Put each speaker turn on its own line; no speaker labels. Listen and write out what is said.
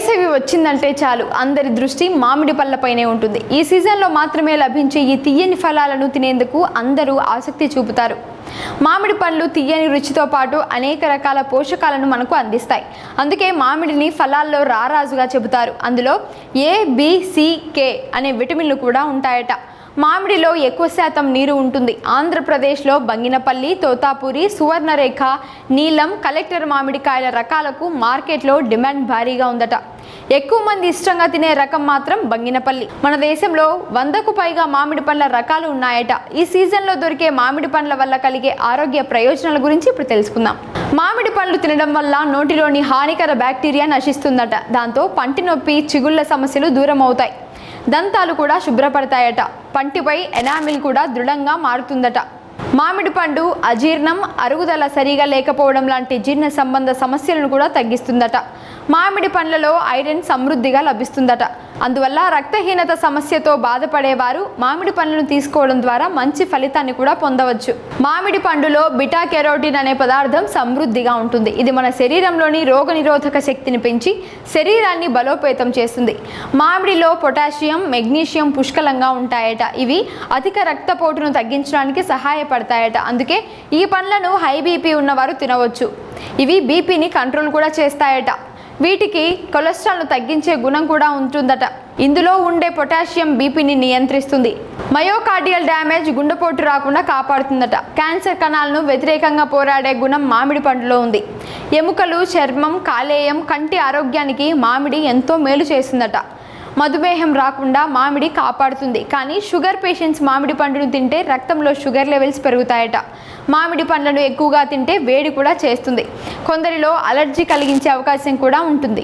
వేసవి వచ్చిందంటే చాలు. అందరి దృష్టి మామిడి పళ్ళపైనే ఉంటుంది. ఈ సీజన్లో మాత్రమే లభించే ఈ తీయని ఫలాలను తినేందుకు అందరూ ఆసక్తి చూపుతారు. మామిడి పండ్లు తీయని రుచితో పాటు అనేక రకాల పోషకాలను మనకు అందిస్తాయి. అందుకే మామిడిని ఫలాల్లో రారాజుగా చెబుతారు. అందులో ఏ బి, సి, కే అనే విటమిన్లు కూడా ఉంటాయట. మామిడిలో ఎక్కువ శాతం నీరు ఉంటుంది. ఆంధ్రప్రదేశ్లో బంగినపల్లి తోతాపూరి సువర్ణరేఖ నీలం కలెక్టర్ మామిడికాయల రకాలకు మార్కెట్లో డిమాండ్ భారీగా ఉందట. ఎక్కువ మంది ఇష్టంగా తినే రకం మాత్రం బంగినపల్లి మన దేశంలో వందకు పైగా మామిడి పండ్ల రకాలు ఉన్నాయట. ఈ సీజన్లో దొరికే మామిడి పండ్ల వల్ల కలిగే ఆరోగ్య ప్రయోజనాల గురించి ఇప్పుడు తెలుసుకుందాం. మామిడి పండ్లు తినడం వల్ల నోటిలోని హానికర బ్యాక్టీరియా నశిస్తుందట. దాంతో పంటి నొప్పి చిగుళ్ళ సమస్యలు దూరం అవుతాయి దంతాలు కూడా శుభ్రపడతాయట. పంటిపై ఎనామిల్ కూడా దృఢంగా మారుతుందట. మామిడి పండు అజీర్ణం అరుగుదల సరిగా లేకపోవడం లాంటి జీర్ణ సంబంధ సమస్యలను కూడా తగ్గిస్తుందట. మామిడి పండ్లలో ఐరన్ సమృద్ధిగా లభిస్తుందట. అందువల్ల రక్తహీనత సమస్యతో బాధపడేవారు మామిడి పండ్లను తీసుకోవడం ద్వారా మంచి ఫలితాన్ని కూడా పొందవచ్చు. మామిడి పండులో బిటా కెరోటిన్ అనే పదార్థం సమృద్ధిగా ఉంటుంది. ఇది మన శరీరంలోని రోగనిరోధక శక్తిని పెంచి శరీరాన్ని బలోపేతం చేస్తుంది. మామిడిలో పొటాషియం మెగ్నీషియం పుష్కలంగా ఉంటాయట. ఇవి అధిక రక్తపోటును తగ్గించడానికి సహాయపడతాయట. అందుకే ఈ పండ్లను హై బీపీ ఉన్నవారు తినవచ్చు. ఇవి బీపీని కంట్రోల్ కూడా చేస్తాయట. వీటికి కొలెస్ట్రాల్ను తగ్గించే గుణం కూడా ఉంటుందట. ఇందులో ఉండే పొటాషియం బీపీని నియంత్రిస్తుంది. మయోకార్డియల్ డ్యామేజ్ గుండెపోటు రాకుండా కాపాడుతుందట. క్యాన్సర్ కణాలను వ్యతిరేకంగా పోరాడే గుణం మామిడి పండులో ఉంది. ఎముకలు చర్మం కాలేయం కంటి ఆరోగ్యానికి మామిడి ఎంతో మేలు చేస్తుందట. మధుమేహం రాకుండా మామిడి కాపాడుతుంది. కానీ షుగర్ పేషెంట్స్ మామిడి పండును తింటే రక్తంలో షుగర్ లెవెల్స్ పెరుగుతాయట. మామిడి పండ్లను ఎక్కువగా తింటే వేడి కూడా చేస్తుంది. కొందరిలో అలర్జీ కలిగించే అవకాశం కూడా ఉంటుంది.